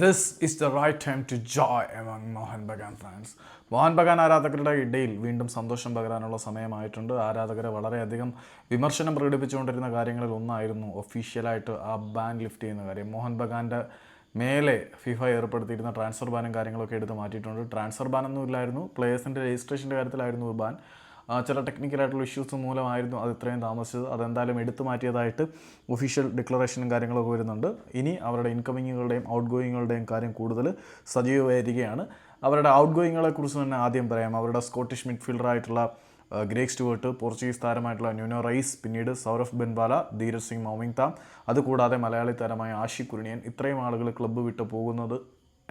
This is the right time to joy among Mohun Bagan fans Mohun Bagan ആരാധകരുടെ ഇടയിൽ വീണ്ടും സന്തോഷം പകരാനുള്ള സമയമായിട്ടുണ്ട്. ആരാധകരെ വളരെയധികം വിമർശനം പ്രകടിപ്പിച്ചുകൊണ്ടിരുന്ന കാര്യങ്ങളിൽ ഒന്നായിരുന്നു ഒഫീഷ്യലായിട്ട് ആ ബാൻ ലിഫ്റ്റ് ചെയ്യുന്ന കാര്യം. മോഹൻ ബഗാന്റെ മേലെ ഫിഫ ഏർപ്പെടുത്തിയിരുന്ന ട്രാൻസ്ഫർ ബാനും കാര്യങ്ങളൊക്കെ എടുത്ത് മാറ്റിയിട്ടുണ്ട്. ട്രാൻസ്ഫർ ബാനൊന്നും ഇല്ലായിരുന്നു. പ്ലേയേഴ്സിന്റെ രജിസ്ട്രേഷന്റെ കാര്യത്തിലായിരുന്നു ബാൻ ചില ടെക്നിക്കലായിട്ടുള്ള ഇഷ്യൂസ് മൂലമായിരുന്നു അത് ഇത്രയും താമസിച്ചത്. അതെന്തായാലും എടുത്തു മാറ്റിയതായിട്ട് ഒഫീഷ്യൽ ഡിക്ലറേഷനും കാര്യങ്ങളൊക്കെ വരുന്നുണ്ട്. ഇനി അവരുടെ ഇൻകമിങ്ങുകളുടെയും ഔട്ട് ഗോയിങ്ങുകളുടെയും കാര്യം കൂടുതൽ സജീവമായിരിക്കുകയാണ്. അവരുടെ ഔട്ട് ഗോയിങ്ങുകളെ കുറിച്ച് തന്നെ ആദ്യം പറയാം. അവരുടെ സ്കോട്ടിഷ് മിഡ്ഫീൽഡറായിട്ടുള്ള ഗ്രേക്ക് സ്റ്റുവർട്ട് പോർച്ചുഗീസ് താരമായിട്ടുള്ള ന്യൂനോ റൈസ് പിന്നീട് സൗരഫ് ബെൻബാല ധീരജ് സിംഗ് മൗമിങ് താം അതുകൂടാതെ മലയാളി താരമായ ആഷി കുരുണിയൻ ഇത്രയും ആളുകൾ ക്ലബ്ബ് വിട്ട് പോകുന്നത്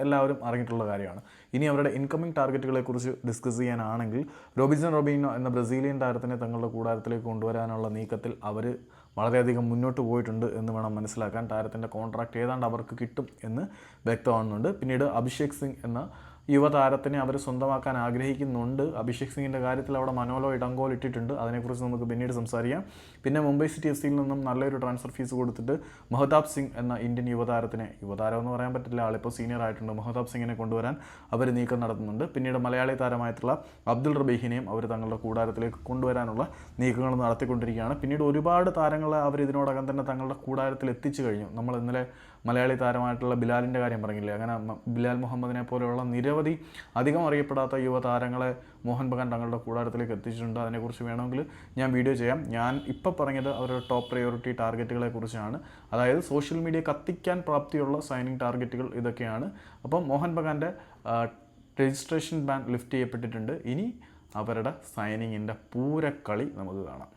എല്ലാവരും അറിഞ്ഞിട്ടുള്ള കാര്യമാണ്. ഇനി അവരുടെ ഇൻകമിംഗ് ടാർഗറ്റുകളെ കുറിച്ച് ഡിസ്കസ് ചെയ്യാനാണെങ്കിൽ റോബിൻസൺ റോബിനോ എന്ന ബ്രസീലിയൻ താരത്തിനെ തങ്ങളുടെ കൂടാരത്തിലേക്ക് കൊണ്ടുവരാനുള്ള നീക്കത്തിൽ അവർ വളരെയധികം മുന്നോട്ട് പോയിട്ടുണ്ട് എന്ന് വേണം മനസ്സിലാക്കാൻ. താരത്തിന്റെ കോൺട്രാക്റ്റ് ഏതാണ്ട് അവർക്ക് കിട്ടും എന്ന് വ്യക്തമാകുന്നുണ്ട്. പിന്നീട് അഭിഷേക് സിംഗ് എന്ന യുവതാരത്തിനെ അവർ സ്വന്തമാക്കാൻ ആഗ്രഹിക്കുന്നുണ്ട്. അഭിഷേക് സിംഗിന്റെ കാര്യത്തിൽ അവിടെ മനോലോ ഇടങ്കോൽ ഇട്ടിട്ടുണ്ട്. അതിനെക്കുറിച്ച് നമുക്ക് പിന്നീട് സംസാരിക്കാം. പിന്നെ മുംബൈ സിറ്റി എഫ് സിയിൽ നിന്നും നല്ലൊരു ട്രാൻസ്ഫർ ഫീസ് കൊടുത്തിട്ട് മഹതാബ് സിംഗ് എന്ന ഇന്ത്യൻ യുവതാരത്തിനെ യുവതാരം എന്ന് പറയാൻ പറ്റില്ല ആളിപ്പോൾ സീനിയർ ആയിട്ടുണ്ട്. മഹതാബ് സിംഗിനെ കൊണ്ടുവരാൻ അവർ നീക്കം നടത്തുന്നുണ്ട്. പിന്നീട് മലയാളി താരമായിട്ടുള്ള അബ്ദുൾ റബീഹിനെയും അവർ തങ്ങളുടെ കൂടാരത്തിലേക്ക് കൊണ്ടുവരാനുള്ള നീക്കങ്ങൾ നടത്തിക്കൊണ്ടിരിക്കുകയാണ്. പിന്നീട് ഒരുപാട് താരങ്ങളെ അവർ ഇതിനോടകം തന്നെ തങ്ങളുടെ കൂടാരത്തിൽ എത്തിച്ചു കഴിഞ്ഞു. നമ്മൾ ഇന്നലെ മലയാളി താരമായിട്ടുള്ള ബിലാലിന്റെ കാര്യം പറഞ്ഞില്ലേ? അങ്ങനെ ബിലാൽ മുഹമ്മദിനെ പോലെയുള്ള നിരവധി അധികം അറിയപ്പെടാത്ത യുവതാരങ്ങളെ മോഹൻ ബഗാൻ തങ്ങളുടെ കൂടാരത്തിലേക്ക് എത്തിച്ചിട്ടുണ്ട്. അതിനെക്കുറിച്ച് വേണമെങ്കിൽ ഞാൻ വീഡിയോ ചെയ്യാം. ഞാൻ ഇപ്പോൾ പറഞ്ഞത് അവരുടെ ടോപ്പ് പ്രയോറിറ്റി ടാർഗറ്റുകളെ കുറിച്ചാണ്. അതായത് സോഷ്യൽ മീഡിയ കത്തിക്കാൻ പ്രാപ്തിയുള്ള സൈനിങ് ടാർഗറ്റുകൾ ഇതൊക്കെയാണ്. അപ്പം മോഹൻ ബഗാന്റെ രജിസ്ട്രേഷൻ ബാൻ ലിഫ്റ്റ് ചെയ്യപ്പെട്ടിട്ടുണ്ട്. ഇനി അവരുടെ സൈനിങ്ങിന്റെ പൂരക്കളി നമുക്ക് കാണാം.